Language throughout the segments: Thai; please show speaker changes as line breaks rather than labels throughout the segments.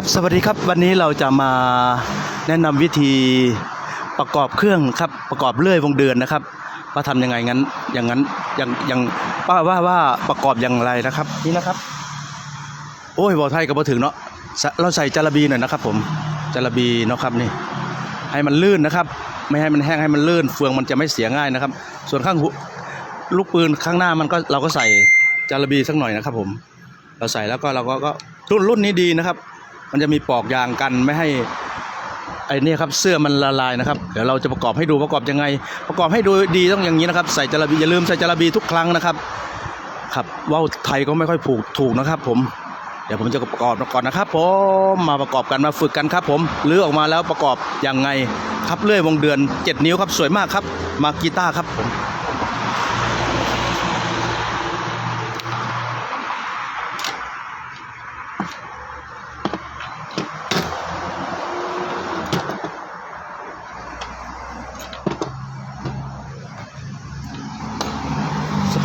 ครับสวัสดีครับวันนี้เราจะมาแนะนำวิธีประกอบเครื่องครับประกอบเลื่อยวงเดือนนะครับว่าทำยังไงงั้นอย่างนั้นอย่างอย่างว่าว่าว่าประกอบอย่างไรนะครับ นี่นะครับ โอ้ยบอไทยกับบอถึงเนาะสะเราใส่จาระบีหน่อยนะครับ ผมจาระบีเนาะครับนี่ ให้มันลื่นนะครับ ไม่ให้มันแห้งให้มันลื่น เฟืองมันจะไม่เสียง่ายนะครับ ส่วนข้างหูลูกปืนข้างหน้ามันก็เราก็ใส่จาระบีสักหน่อยนะครับ ผม เราใส่แล้วก็เราก็ก็รุ่นรุ่นนี้ดีนะครับ มันจะมีปอกยางกันไม่ให้ไอ้นี่ครับเสื้อมันละลายนะครับเดี๋ยวเราจะประกอบให้ดูประกอบยังไง ประกอบให้ดูดีต้องอย่างนี้นะครับ ใส่จาระบีอย่าลืมใส่จาระบีทุกครั้งนะครับครับว่าวไทยก็ไม่ค่อยผูกถูกนะครับ ผมเดี๋ยวผมจะประกอบก่อนนะครับผมมาประกอบกันมาฝึกกันครับ ผมรื้อออกมาแล้วประกอบยังไงครับเลื่อยวงเดือน 7 นิ้วครับสวยมากครับมากีตาร์ครับผม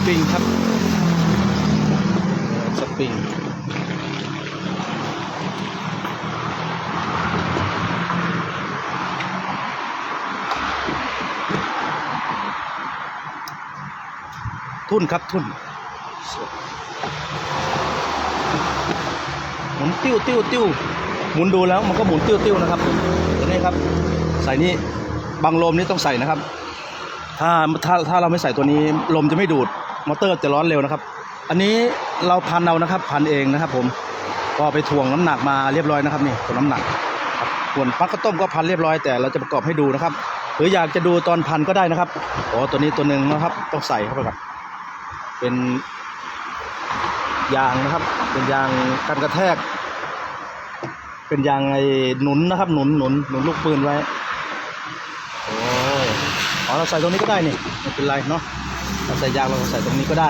ปริงครับ สปริงทุ่นครับทุ่นหมุนติ้วติ้วติ้วหมุนดูแล้วมันก็หมุนติ้วติ้วนะครับตัวนี้ครับ ใส่นี่บังลมนี่ต้องใส่นะครับ ถ้าถ้าถ้าเราไม่ใส่ตัวนี้ลมจะไม่ดูด มอเตอร์จะร้อนเร็วนะครับ อันนี้เราพันเอานะครับ พันเองนะครับ ผมก็ไปถ่วงน้ำหนักมาเรียบร้อยนะครับนี่ถ่วงน้ำหนักส่วนฟักข้าวต้มก็พันเรียบร้อยแต่เราจะประกอบให้ดูนะครับ หรืออยากจะดูตอนพันก็ได้นะครับอ๋อตัวนี้ตัวหนึ่งนะครับต้องใส่เข้าไปก่อนเป็นยางนะครับ เป็นยางกันกระแทก เป็นยางไอ้หนุนนะครับ หนุนหนุนหนุนลูกปืนไว้โอ้อ๋อเราใส่ตรงนี้ก็ได้นี่ไม่เป็นไรเนาะ เราใส่ยางเราใส่ตรงนี้ก็ได้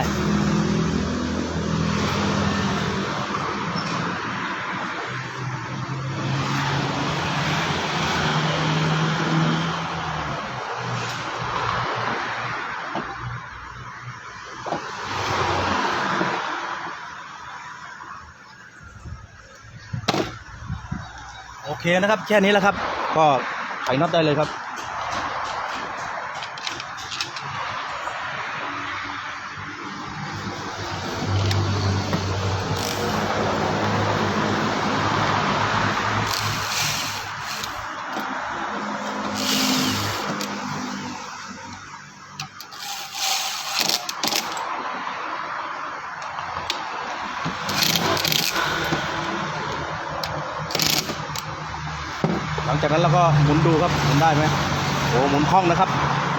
โอเคนะครับ แค่นี้แหละครับ ก็ไขน็อตได้เลยครับ หลังจากนั้นเราก็หมุนดูครับหมุนได้ไหมโอ้หมุนคล่องนะครับ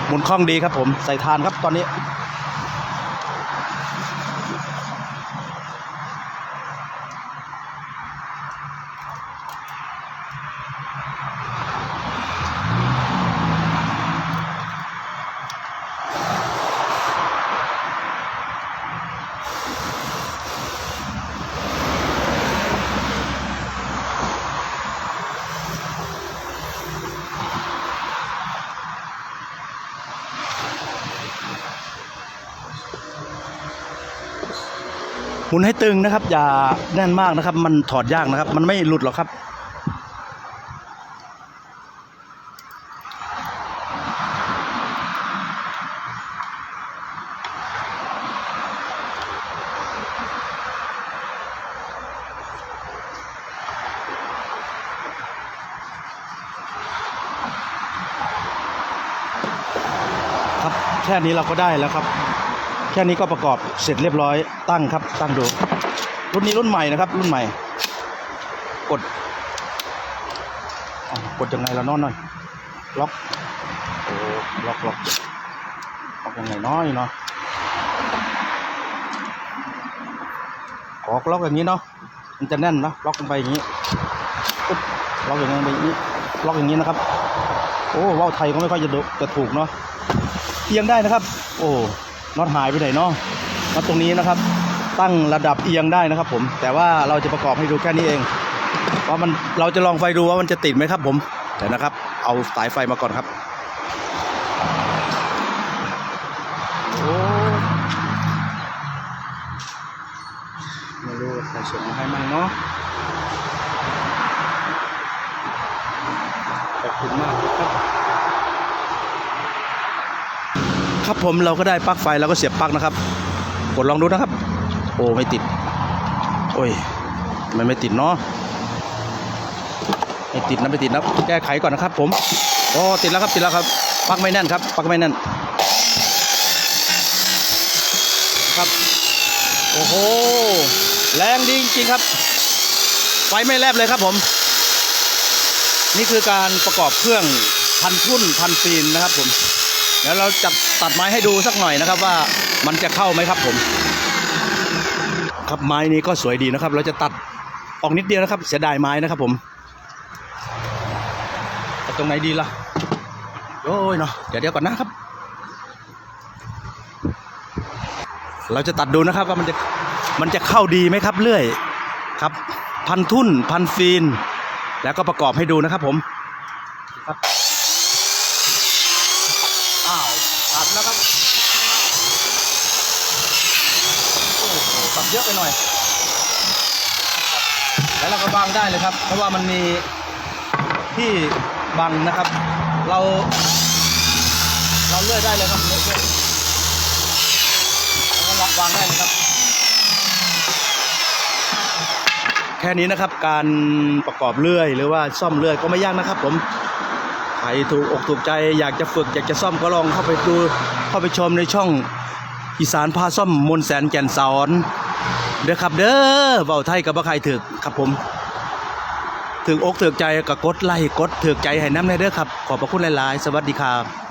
หมุนคล่องดีครับผมใส่ทานครับตอนนี้ หมุนให้ตึงนะครับ อย่าแน่นมากนะครับ มันถอดยากนะครับ มันไม่หลุดหรอกครับ ครับแค่นี้เราก็ได้แล้วครับ แค่นี้ก็ประกอบเสร็จเรียบร้อยตั้งครับ ตั้งดู รุ่นนี้รุ่นใหม่นะครับ รุ่นใหม่ กดกดยังไงละน้อยหน่อย ล็อกโอ้ล็อกล็อกล็อกยังไงน้อยเนาะออกล็อกอย่างนี้เนาะมันจะแน่นเนาะล็อกลงไปอย่างนี้ปึ๊บล็อกอย่างนี้ไปอย่างนี้ล็อกอย่างนี้นะครับ โอ้ว่าวไทยก็ไม่ค่อยจะดูจะถูกเนาะเอียงได้นะครับ โอ้ น็อตหายไปไหนเนาะน็อตรงนี้นะครับ ตั้งระดับเอียงได้นะครับ ผม แต่ว่าเราจะประกอบให้ดูแค่นี้เองว่ามันเราจะลองไฟดูว่ามันจะติดไหมครับ ผมแต่นะครับ เอาสายไฟมาก่อนครับโอ้ไม่รู้ใครส่งมาให้มั่งเนาะขอบคุณมากครับ ครับผมเราก็ได้ปลั๊กไฟแล้วก็เสียบปลั๊กนะครับ กดลองดูนะครับ โอ้ไม่ติด โอ้ยทำไมันไม่ติดเนาะไม่ติดนะไม่ติดนะแก้ไขก่อนนะครับ ผมโอ้ติดแล้วครับติดแล้วครับปลั๊กไม่แน่นครับปลั๊กไม่แน่นครับโอ้โหแรงดีจริงๆครับ ไฟไม่แลบเลยครับผม นี่คือการประกอบเครื่องพันทุ่นพันฟีนนะครับผม เดี๋ยวเราจะตัดไม้ให้ดูสักหน่อยนะครับว่ามันจะเข้าไหมครับผม ครับไม้นี้ก็สวยดีนะครับ เราจะตัดออกนิดเดียวนะครับ เสียดายไม้นะครับผมตัดตรงไหนดีล่ะโอ้ยเนาะเดี๋ยวเดี๋ยวก่อนนะครับ เราจะตัดดูนะครับว่ามันจะมันจะเข้าดีไหมครับเลื่อยครับ พันทุ่นพันฟีน แล้วก็ประกอบให้ดูนะครับผมครับอ้าวตัดแล้วครับโอ้โหตัด เยอะไปหน่อย แล้วเราก็บางได้เลยครับ เพราะว่ามันมีที่บังนะครับ เรา เราเลื่อยได้เลยครับเลื่อยเลื่อยแล้วก็วางได้เลยครับ แค่นี้นะครับการประกอบเลื่อยหรือว่าซ่อมเลื่อยก็ไม่ยากนะครับ ผมใครถูกอกถูกใจอยากจะฝึกอยากจะซ่อมก็ลองเข้าไปดูเข้าไปชมในช่อง อีสานพาซ่อมมน์แสนแก่นสอนเด้อครับเด้อเบาไทยกับบ่ใครถึกครับผมถึงอกถึกใจกับกดไลค์กดถึกใจให้น้ำในเด้อครับ ขอบพระคุณหลาย ๆ สวัสดีครับ